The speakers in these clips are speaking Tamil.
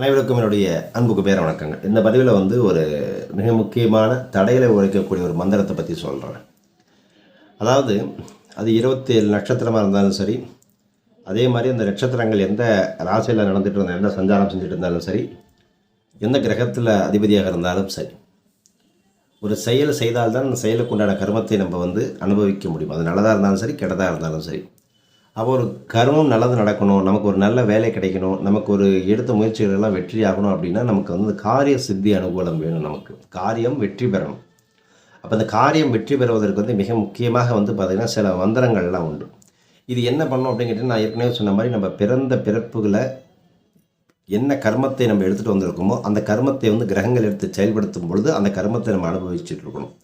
அனைவருக்கும் என்னுடைய அன்புக்கு பேர வணக்கங்கள். இந்த பதிவில் வந்து ஒரு மிக முக்கியமான தடையில உழைக்கக்கூடிய ஒரு மந்திரத்தை பற்றி சொல்கிறேன் அதாவது அது இருபத்தி ஏழு நட்சத்திரமாக இருந்தாலும் சரி அதே மாதிரி அந்த நட்சத்திரங்கள் எந்த ராசியில் நடந்துகிட்டு இருந்தாலும் எந்த சஞ்சாரம் செஞ்சுட்டு இருந்தாலும் சரி எந்த கிரகத்தில் அதிபதியாக இருந்தாலும் சரி ஒரு செயல் செய்தால்தான் அந்த செயலுக்கு உண்டான கர்மத்தை நம்ம வந்து அனுபவிக்க முடியும். அது நல்லதாக இருந்தாலும் சரி கெட்டதாக இருந்தாலும் சரி. அப்போ ஒரு கர்மம் நல்லது நடக்கணும் நமக்கு ஒரு நல்ல வேலை கிடைக்கணும் நமக்கு ஒரு எடுத்த முயற்சிகள் எல்லாம் வெற்றி ஆகணும் அப்படின்னா நமக்கு வந்து காரிய சித்தி அனுகூலம் வேணும் நமக்கு. காரியம் வெற்றி பெறணும். அப்போ அந்த காரியம் வெற்றி பெறுவதற்கு வந்து மிக முக்கியமாக வந்து பார்த்திங்கன்னா சில மந்திரங்கள்லாம் உண்டு. இது என்ன பண்ணோம் அப்படின்னு நான் ஏற்கனவே சொன்ன மாதிரி நம்ம பிறந்த பிறப்புகளை என்ன கர்மத்தை நம்ம எடுத்துகிட்டு வந்திருக்கோமோ அந்த கர்மத்தை வந்து கிரகங்கள் எடுத்து செயல்படுத்தும் பொழுது அந்த கர்மத்தை நம்ம அனுபவிச்சுட்டு இருக்கணும்.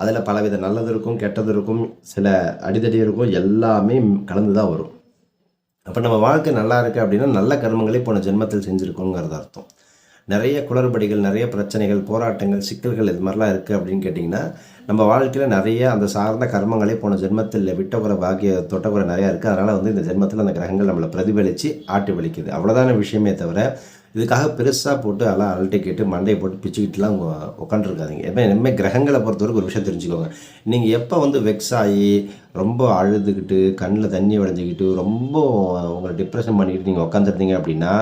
அதில் பலவித நல்லது இருக்கும் கெட்டது இருக்கும் சில அடிதடி இருக்கும் எல்லாமே கலந்து தான் வரும். அப்போ நம்ம வாழ்க்கை நல்லா இருக்குது அப்படின்னா நல்ல கர்மங்களை போன ஜென்மத்தில் செஞ்சுருக்கோங்கிறது அர்த்தம். நிறைய குளறுபடிகள் நிறைய பிரச்சனைகள் போராட்டங்கள் சிக்கல்கள் இது மாதிரிலாம் இருக்குது அப்படின்னு கேட்டிங்கன்னா நம்ம வாழ்க்கையில் நிறைய அந்த சார்ந்த கர்மங்களே போன ஜென்மத்தில் விட்டகுறை பாக்கிய தொட்டகுறை நிறையா இருக்குது அதனால் வந்து இந்த ஜென்மத்தில் அந்த கிரகங்கள் நம்மளை பிரதிபலித்து ஆட்டி வலிக்குது. அவ்வளோதான விஷயமே தவிர இதுக்காக பெருசாக போட்டு எல்லாம் அலட்டி கேட்டு மண்டையை போட்டு பிச்சுக்கிட்டுலாம் உட்காந்துருக்காதீங்க எப்போ இனிமேல் கிரகங்களை பொறுத்தவரைக்கும் ஒரு விஷயம் தெரிஞ்சுக்கோங்க. நீங்கள் எப்போ வந்து வெக்ஸ் ஆகி ரொம்ப அழுதுகிட்டு கண்ணில் தண்ணி வடைஞ்சிக்கிட்டு ரொம்ப உங்களை டிப்ரெஷன் பண்ணிக்கிட்டு நீங்கள் உட்காந்துருந்தீங்க அப்படின்னா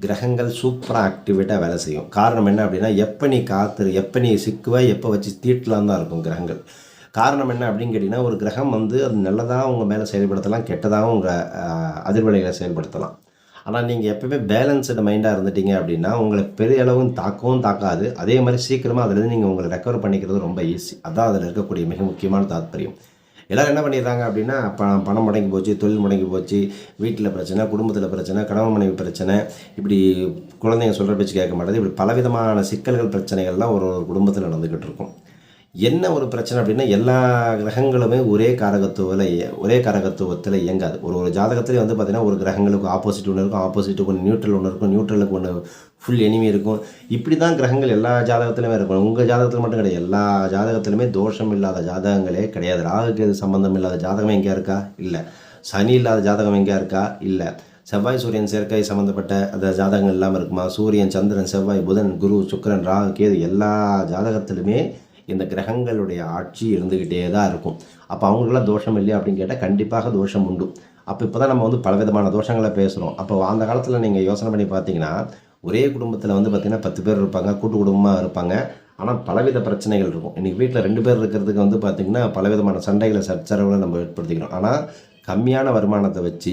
கிரகங்கள் சூப்பராக ஆக்டிவேட்டாக வேலை செய்யும். காரணம் என்ன அப்படின்னா எப்போ நீ காத்துரு எப்போ நீ சிக்குவ எப்போ வச்சு தீட்டலாம் தான் இருக்கும் கிரகங்கள். காரணம் என்ன அப்படின்னு கேட்டிங்கன்னா ஒரு கிரகம் வந்து அது நல்லதாக உங்கள் மேலே செயல்படுத்தலாம் கெட்டதாகவும் உங்கள் அதிர்வலைகளை செயல்படுத்தலாம். ஆனால் நீங்கள் எப்போயுமே பேலன்ஸ்டு மைண்டாக இருந்துட்டீங்க அப்படின்னா உங்களை பெரிய அளவும் தாக்கவும் தாக்காது. அதே மாதிரி சீக்கிரமாக அதுலேருந்து நீங்கள் உங்களை ரெக்கவர் பண்ணிக்கிறது ரொம்ப ஈஸி அதான் அதில் இருக்கக்கூடிய மிக முக்கியமான தாத்பரியம். எல்லோரும் என்ன பண்ணிடுறாங்க அப்படின்னா ப பணம் முடங்கி போச்சு தொழில் முடங்கி போச்சு வீட்டில் பிரச்சனை குடும்பத்தில் பிரச்சனை கணவன் மனைவி பிரச்சனை இப்படி குழந்தைங்க சொல்கிற பேச்சு கேட்க மாட்டேது இப்படி பலவிதமான சிக்கல்கள் பிரச்சனைகள்லாம் ஒரு ஒரு குடும்பத்தில் நடந்துக்கிட்டு இருக்கும். என்ன ஒரு பிரச்சனை அப்படின்னா எல்லா கிரகங்களுமே ஒரே காரகத்துவில் ஒரே காரகத்துவத்தில் இயங்காது. ஒரு ஒரு ஜாதகத்துலேயே வந்து பார்த்திங்கன்னா ஒரு கிரகங்களுக்கு ஆப்போசிட் ஒன்று இருக்கும் ஆப்போசிட்டுக்கு ஒன்று நியூட்ரல் ஒன்று இருக்கும் நியூட்ரலுக்கு ஒன்று ஃபுல் எனிமி இருக்கும். இப்படி தான் கிரகங்கள் எல்லா ஜாதகத்துலையுமே இருக்கும் உங்கள் ஜாதகத்தில் மட்டும் கிடையாது. எல்லா ஜாதகத்துலையுமே தோஷம் இல்லாத ஜாதகங்களே கிடையாது. ராகுக்கு எது சம்மந்தம் இல்லாத ஜாதகம் எங்கேயா இருக்கா? இல்லை. சனி இல்லாத ஜாதகம் எங்கேயா இருக்கா? இல்லை. செவ்வாய் சூரியன் சேர்க்கை சம்மந்தப்பட்ட அந்த ஜாதகங்கள் இல்லாமல் இருக்குமா? சூரியன் சந்திரன் செவ்வாய் புதன் குரு சுக்கரன் ராகு கேது எல்லா ஜாதகத்திலுமே இந்த கிரகங்களுடைய ஆட்சி இருந்துக்கிட்டே தான் இருக்கும். அப்போ அவங்களுக்குலாம் தோஷம் இல்லையா அப்படின்னு கேட்டால் கண்டிப்பாக தோஷம் உண்டு. அப்போ இப்போ தான் நம்ம வந்து பலவிதமான தோஷங்களை பேசுகிறோம் அப்போ அந்த காலத்தில் நீங்கள் யோசனை பண்ணி பார்த்தீங்கன்னா ஒரே குடும்பத்தில் வந்து பார்த்திங்கன்னா பத்து பேர் இருப்பாங்க கூட்டு குடும்பமாக இருப்பாங்க. ஆனால் பலவித பிரச்சனைகள் இருக்கும். இன்றைக்கி வீட்டில் ரெண்டு பேர் இருக்கிறதுக்கு வந்து பார்த்திங்கன்னா பலவிதமான சண்டைகளை சச்சரவுகளை நம்ம ஏற்படுத்திக்கிறோம். ஆனால் கம்மியான வருமானத்தை வச்சு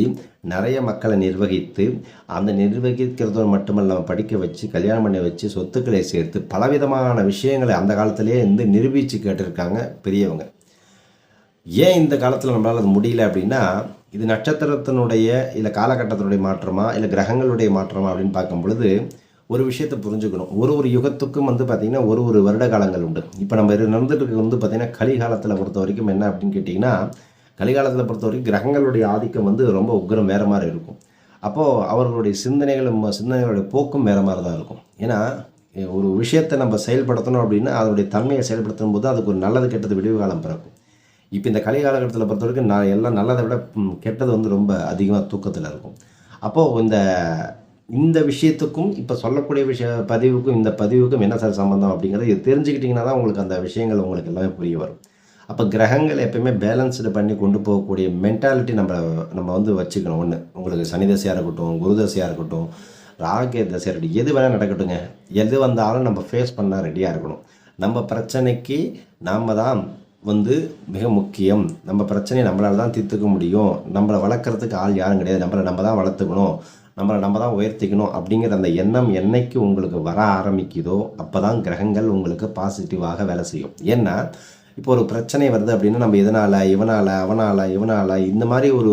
நிறைய மக்களை நிர்வகித்து அந்த நிர்வகிக்கிறதோடு மட்டுமல்லாமல் படிக்க வச்சு கல்யாணம் பண்ணி வச்சு சொத்துக்களை சேர்த்து பலவிதமான விஷயங்களை அந்த காலத்திலேயே வந்து நிரூபித்து கேட்டிருக்காங்க பெரியவங்க. ஏன் இந்த காலத்தில் நம்மளால் அது முடியல அப்படின்னா இது நட்சத்திரத்தினுடைய இல்லை காலகட்டத்தினுடைய மாற்றமா இல்லை கிரகங்களுடைய மாற்றமா அப்படின்னு பார்க்கும் பொழுது ஒரு விஷயத்தை புரிஞ்சுக்கணும். ஒரு ஒரு யுகத்துக்கும் வந்து பார்த்திங்கன்னா ஒரு ஒரு வருட காலங்கள் உண்டு. இப்போ நம்ம நடந்துட்டு வந்து பார்த்திங்கன்னா கலிகாலத்தில் பொறுத்த வரைக்கும் என்ன அப்படின்னு கேட்டிங்கன்னா கலிகாலத்தில் பொறுத்த வரைக்கும் கிரகங்களுடைய ஆதிக்கம் வந்து ரொம்ப உக்ரம் வேறு மாதிரி இருக்கும். அப்போது அவர்களுடைய சிந்தனைகளும் சிந்தனைகளுடைய போக்கும் வேறு மாதிரி தான் இருக்கும். ஏன்னா ஒரு விஷயத்தை நம்ம செயல்படுத்தணும் அப்படின்னா அதனுடைய தன்மையை செயல்படுத்தும் போது அதுக்கு ஒரு நல்லது கெட்டது விடிவு காலம் பிறக்கும். இப்போ இந்த கலை காலகட்டத்தில் பொறுத்த வரைக்கும் நான் எல்லாம் நல்லதை விட கெட்டது வந்து ரொம்ப அதிகமாக தூக்கத்தில் இருக்கும். அப்போது இந்த இந்த விஷயத்துக்கும் இப்போ சொல்லக்கூடிய விஷய பதிவுக்கும் இந்த பதிவுக்கும் என்ன சார் சம்மந்தம் அப்படிங்கிறத இது தெரிஞ்சுக்கிட்டிங்கன்னா தான் உங்களுக்கு அந்த விஷயங்கள் உங்களுக்கு எல்லாமே புரிய வரும். அப்போ கிரகங்கள் எப்பயுமே பேலன்ஸ்டு பண்ணி கொண்டு போகக்கூடிய மென்டாலிட்டி நம்ம நம்ம வந்து வச்சுக்கணும். ஒன்று உங்களுக்கு சனி தசையாக இருக்கட்டும் குரு தசையாக இருக்கட்டும் ராகே தசையாக இருக்கட்டும் எது வேணால் நடக்கட்டுங்க. எது வந்தாலும் நம்ம ஃபேஸ் பண்ணால் ரெடியாக இருக்கணும். நம்ம பிரச்சனைக்கு நாம் தான் வந்து மிக முக்கியம். நம்ம பிரச்சனையை நம்மளால் தான் தீர்த்துக்க முடியும். நம்மளை வளர்க்குறதுக்கு ஆள் யாரும் கிடையாது. நம்மளை நம்ம தான் வளர்த்துக்கணும். நம்மளை நம்ம தான் உயர்த்திக்கணும் அப்படிங்கிற அந்த எண்ணம் என்னைக்கு உங்களுக்கு வர ஆரம்பிக்குதோ அப்போ தான் கிரகங்கள் உங்களுக்கு பாசிட்டிவாக வேலை செய்யும். ஏன்னா இப்போ ஒரு பிரச்சனை வருது அப்படின்னா நம்ம இதனால் இவனால் அவனால் இவனால் இந்த மாதிரி ஒரு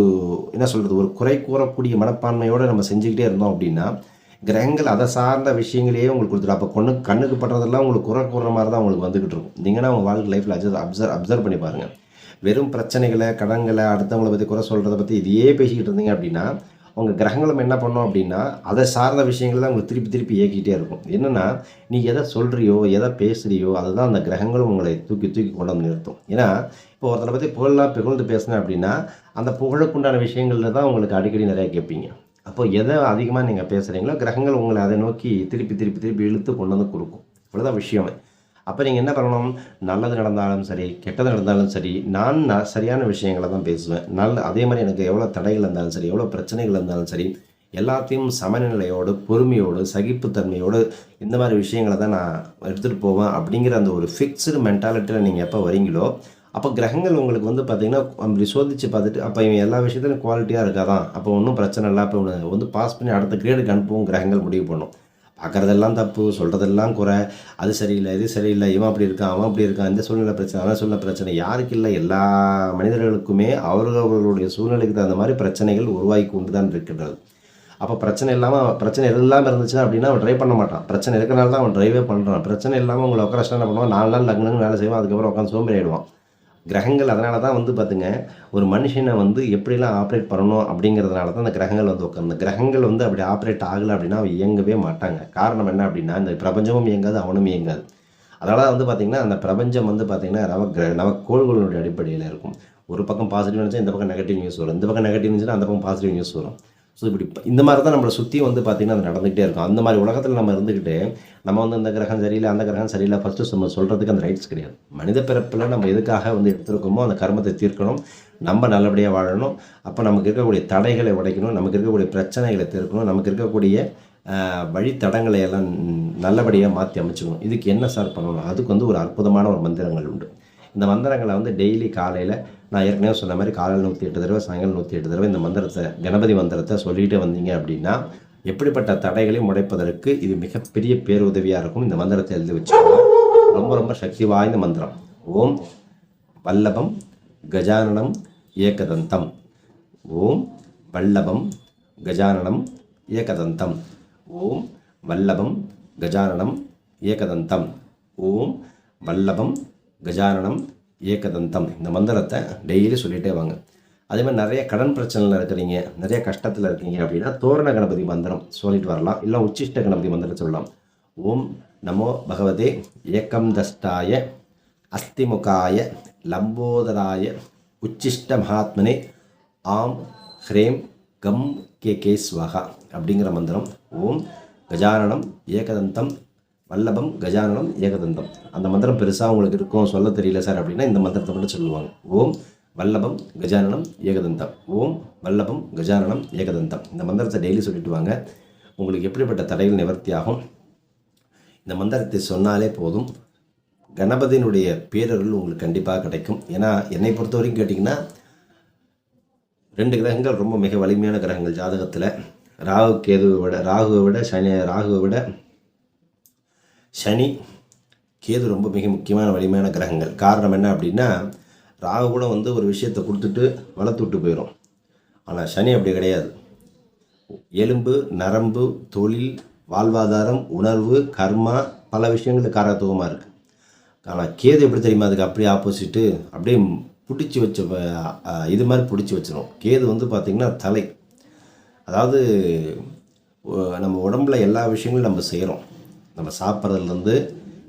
என்ன சொல்கிறது ஒரு குறை கூறக்கூடிய மனப்பான்மையோடு நம்ம செஞ்சுக்கிட்டே இருந்தோம் அப்படின்னா கிரகங்கள் அதை சார்ந்த விஷயங்களையே உங்களுக்கு கொடுத்துரும் அப்போ கொண்டு கண்ணுக்கு படுறதெல்லாம் உங்களுக்கு குறை கூடுற மாதிரி தான் உங்களுக்கு வந்துகிட்டு இருக்கும். நீங்கன்னா உங்கள் வாழ்க்கை லைஃப்பில் அட்ஜஸ்ட் அப்சர்வ் அப்சர்வ் பண்ணி பாருங்கள் வெறும் பிரச்சனைகளை கடன்களை அடுத்தவங்களை பற்றி குறை சொல்கிறத பற்றி இதையே பேசிக்கிட்டு இருந்தீங்க அப்படின்னா உங்கள் கிரகங்களும் என்ன பண்ணோம் அப்படின்னா அதை சார்ந்த விஷயங்கள் தான் உங்களுக்கு திருப்பி திருப்பி இயக்கிட்டே இருக்கும். என்னென்னா நீ எதை சொல்கிறியோ எதை பேசுகிறியோ அதுதான் அந்த கிரகங்களும் உங்களை தூக்கி தூக்கி கொண்டு வந்து நிறுத்தும். ஏன்னா இப்போ ஒருத்தனை பற்றி புகழெலாம் புகழ்ந்து பேசினேன் அப்படின்னா அந்த புகழுக்குண்டான விஷயங்களில் தான் உங்களுக்கு அடிக்கடி நிறையா கேட்பீங்க. அப்போ எதை அதிகமாக நீங்கள் பேசுகிறீங்களோ கிரகங்கள் உங்களை அதை நோக்கி திருப்பி திருப்பி திருப்பி இழுத்து கொண்டு வந்து கொடுக்கும். இவ்வளோதான் விஷயமே. அப்போ நீங்கள் என்ன பண்ணணும்? நல்லது நடந்தாலும் சரி கெட்டது நடந்தாலும் சரி நான் நான் சரியான விஷயங்களை தான் பேசுவேன். நல்ல அதே மாதிரி எனக்கு எவ்வளோ தடைகள் இருந்தாலும் சரி எவ்வளோ பிரச்சனைகள் இருந்தாலும் சரி எல்லாத்தையும் சமநிலையோடு பொறுமையோடு சகிப்புத்தன்மையோடு இந்த மாதிரி விஷயங்களை தான் நான் எடுத்துகிட்டு போவேன் அப்படிங்கிற அந்த ஒரு ஃபிக்ஸ்டு மென்டாலிட்டியில் நீங்கள் எப்போ வரீங்களோ அப்போ கிரகங்கள் உங்களுக்கு வந்து பார்த்திங்கன்னா அப்படி சோதிச்சு பார்த்துட்டு அப்போ இவன் எல்லா விஷயத்துலையும் குவாலிட்டியாக இருக்காதான். அப்போ ஒன்றும் பிரச்சனை இல்லை. அப்போ வந்து பாஸ் பண்ணி அடுத்த கிரேடுக்கு அனுப்புவோம் கிரகங்கள் முடிவு பண்ணும். பார்க்குறதெல்லாம் தப்பு சொல்கிறதெல்லாம் குறை. அது சரியில்லை இது சரியில்லை இவன் அப்படி இருக்கான் அவன் அப்படி இருக்கான் இந்த சூழ்நிலை பிரச்சனை அவன் சூழ்நிலை பிரச்சனை. யாருக்கு இல்லை எல்லா மனிதர்களுக்குமே அவர்களுடைய சூழ்நிலைக்கு தகுந்த மாதிரி பிரச்சனைகள் உருவாகி கொண்டு தான் இருக்கின்றது. அப்போ பிரச்சனை இல்லாமல் பிரச்சனை இல்லாமல் இருந்துச்சுன்னா அப்படின்னா அவன் ட்ரை பண்ண மாட்டான். பிரச்சனை இருக்கிறனால தான் அவன் ட்ரைவே பண்ணுறான் பிரச்சனை இல்லாமல் உங்களை உட்கார என்ன பண்ணுவான்? நாலு நாள் லக்னு வேலை செய்வான் அதுக்கப்புறம் உட்காந்து சோம்பேறி ஆயிடுவான் கிரகங்கள் அதனால தான் வந்து பார்த்துங்க ஒரு மனுஷனை வந்து எப்படிலாம் ஆப்ரேட் பண்ணணும் அப்படிங்கிறதுனால தான் அந்த கிரகங்கள் வந்து உட்காந்து கிரகங்கள் வந்து அப்படி ஆப்ரேட் ஆகலை அப்படின்னா அவன் இயங்கவே மாட்டாங்க. காரணம் என்ன அப்படின்னா இந்த பிரபஞ்சமும் இயங்காது அவனும் இயங்காது. அதனால் வந்து பார்த்திங்கன்னா அந்த பிரபஞ்சம் வந்து பார்த்திங்கன்னா நவ கிர நவக்கோள்களுடைய அடிப்படையில் இருக்கும். ஒரு பக்கம் பாசிட்டிவ் நினச்சா இந்த பக்கம் நெகட்டிவ் நியூஸ் வரும். இந்த பக்கம் நெகட்டிவ் நியூஸ்னால் அந்த பக்கம் பாசிட்டிவ் நியூஸ் வரும். ஸோ இப்படி இந்த மாதிரி தான் நம்மளை சுற்றி வந்து பார்த்திங்கன்னா அது நடந்துகிட்டே இருக்கும். அந்த மாதிரி உலகத்தில் நம்ம இருந்துக்கிட்டு நம்ம வந்து இந்த கிரகம் சரியில்லை அந்த கிரகம் சரியில்லை ஃபஸ்ட்டு நம்ம சொல்கிறதுக்கு அந்த ரைட்ஸ் கிடையாது. மனித பிறப்பில் நம்ம எதுக்காக வந்து எடுத்துருக்கோமோ அந்த கர்மத்தை தீர்க்கணும் நம்ம நல்லபடியாக வாழணும். அப்போ நமக்கு இருக்கக்கூடிய தடைகளை உடைக்கணும் நமக்கு இருக்கக்கூடிய பிரச்சனைகளை தீர்க்கணும் நமக்கு இருக்கக்கூடிய வழித்தடங்களை எல்லாம் நல்லபடியாக மாற்றி அமைச்சுக்கணும். இதுக்கு என்ன சார் பண்ணணும்? அதுக்கு வந்து ஒரு அற்புதமான ஒரு மந்திரங்கள் உண்டு. இந்த மந்திரங்களை வந்து டெய்லி காலையில் நான் ஏற்கனவே சொன்ன மாதிரி காலையில் நூற்றி எட்டு தடவை சாயங்காலம் நூற்றி எட்டு தடவை இந்த மந்திரத்தை கணபதி மந்திரத்தை சொல்லிட்டு வந்தீங்க அப்படின்னா எப்படிப்பட்ட தடைகளை முடைப்பதற்கு இது மிகப்பெரிய பேருதவியாக இருக்கும். இந்த மந்திரத்தை எழுதி வச்சுக்கோங்க. ரொம்ப ரொம்ப சக்தி வாய்ந்த மந்திரம். ஓம் வல்லபம் கஜானனம் ஏகதந்தம். ஓம் வல்லபம் கஜானனம் ஏகதந்தம். ஓம் வல்லபம் கஜானனம் ஏகதந்தம். ஓம் வல்லபம் கஜானனம் ஏகதந்தம் இந்த மந்திரத்தை டெய்லி சொல்லிகிட்டே வாங்க. அதே மாதிரி நிறைய கடன் பிரச்சனையில் இருக்கிறீங்க நிறைய கஷ்டத்தில் இருக்கீங்க அப்படின்னா தோரண கணபதி மந்திரம் சொல்லிட்டு வரலாம். இல்லை உச்சிஷ்ட கணபதி மந்திரம் சொல்லலாம். ஓம் நமோ பகவதே ஏகம் தஷ்டாய அஸ்திமுகாய லம்போதராய உச்சிஷ்ட மகாத்மனே ஆம் ஹ்ரேம் கம் கே கே ஸ்வகா அப்படிங்கிற மந்திரம். ஓம் கஜானனம் ஏகதந்தம் வல்லபம் கஜானனம் ஏகதந்தம். அந்த மந்திரம் பெருசாக உங்களுக்கு இருக்கும். சொல்ல தெரியல சார் அப்படின்னா இந்த மந்திரத்தை மட்டும் சொல்லுவாங்க. ஓம் வல்லபம் கஜானனம் ஏகதந்தம். ஓம் வல்லபம் கஜானனம் ஏகதந்தம். இந்த மந்திரத்தை டெய்லி சொல்லிட்டு வாங்க. உங்களுக்கு எப்படிப்பட்ட தடைகள் நிவர்த்தி ஆகும் இந்த மந்திரத்தை சொன்னாலே போதும். கணபதியினுடைய பேரருள் உங்களுக்கு கண்டிப்பாக கிடைக்கும். ஏன்னா என்னை பொறுத்த வரைக்கும் கேட்டிங்கன்னா ரெண்டு கிரகங்கள் ரொம்ப மிக வலிமையான கிரகங்கள் ஜாதகத்தில். ராகு கேதுவை விட ராகுவை விட சனி ராகுவை விட சனி கேது ரொம்ப மிக முக்கியமான வலிமையான கிரகங்கள். காரணம் என்ன அப்படின்னா ராகு கூட வந்து ஒரு விஷயத்தை கொடுத்துட்டு வளர்த்து விட்டு போயிடும் ஆனால் சனி அப்படி கிடையாது. எலும்பு நரம்பு தொழில் வாழ்வாதாரம் உணர்வு கர்மா பல விஷயங்கள் காரத்துவமாக இருக்குது ஆனால் கேது எப்படி தெரியுமா? அதுக்கு அப்படியே ஆப்போசிட்டு அப்படியே பிடிச்சி வச்ச இது மாதிரி பிடிச்சி வச்சிடும் கேது வந்து பார்த்திங்கன்னா தலை. அதாவது நம்ம உடம்புல எல்லா விஷயங்களும் நம்ம செய்கிறோம் நம்ம சாப்பிட்றதுலேருந்து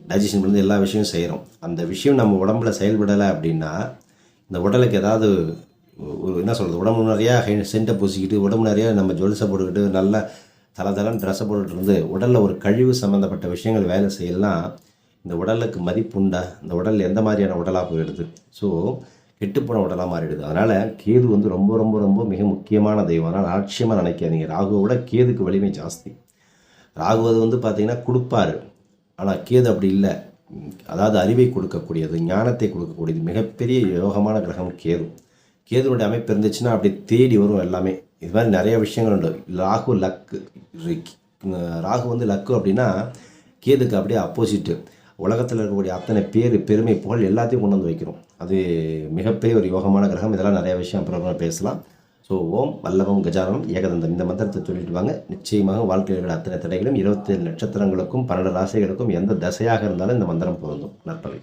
டைஜஷன் பண்ணி எல்லா விஷயமும் செய்கிறோம். அந்த விஷயம் நம்ம உடம்புல செயல்படலை அப்படின்னா இந்த உடலுக்கு ஏதாவது ஒரு என்ன சொல்கிறது உடம்பு நிறையா சென்ட்டை பூசிக்கிட்டு உடம்பு நிறையா நம்ம ஜொலிசை போட்டுக்கிட்டு நல்ல தலை தலைன்னு ட்ரெஸ்ஸை போட்டுட்டு இருந்து உடலில் ஒரு கழிவு சம்மந்தப்பட்ட விஷயங்கள் வேலை செய்யலாம் இந்த உடலுக்கு மதிப்புண்டா இந்த உடல் எந்த மாதிரியான உடலாக போயிடுது ஸோ கெட்டுப்போன உடலாக மாறிடுது. அதனால் கேது வந்து ரொம்ப ரொம்ப ரொம்ப மிக முக்கியமான தெய்வம். அதனால் அலட்சியமாக நினைக்காதீங்க. ராகுவோட விட கேதுக்கு வலிமை ஜாஸ்தி. ராகுவது வந்து பார்த்தீங்கன்னா கொடுப்பாரு. ஆனால் கேது அப்படி இல்லை. அதாவது அறிவை கொடுக்கக்கூடியது ஞானத்தை கொடுக்கக்கூடியது மிகப்பெரிய யோகமான கிரகம் கேது. கேதுனுடைய அமைப்பு இருந்துச்சுன்னா அப்படி தேடி வரும் எல்லாமே. இது மாதிரி நிறைய விஷயங்கள் உண்டு. ராகு லக்கு. ராகு வந்து லக்கு அப்படின்னா கேதுக்கு அப்படியே அப்போசிட்டு உலகத்தில் இருக்கக்கூடிய அத்தனை பேர் பெருமை புகழ் எல்லாத்தையும் கொண்டு வந்து வைக்கிறோம் அது மிகப்பெரிய ஒரு யோகமான கிரகம். இதெல்லாம் நிறைய விஷயம் அப்புறம் பேசலாம். ஸோ ஓம் வல்லவம் கஜானம் ஏகதந்தம். இந்த மந்திரத்தை சொல்லிட்டு வாங்க. நிச்சயமாக வாழ்க்கையில் இருக்கிற அத்தனை தடைகளும் இருபத்தேழு நட்சத்திரங்களுக்கும் பன்னெண்டு ராசிகளுக்கும் எந்த தசையாக இருந்தாலும் இந்த மந்திரம் பொருந்தும். நற்பவை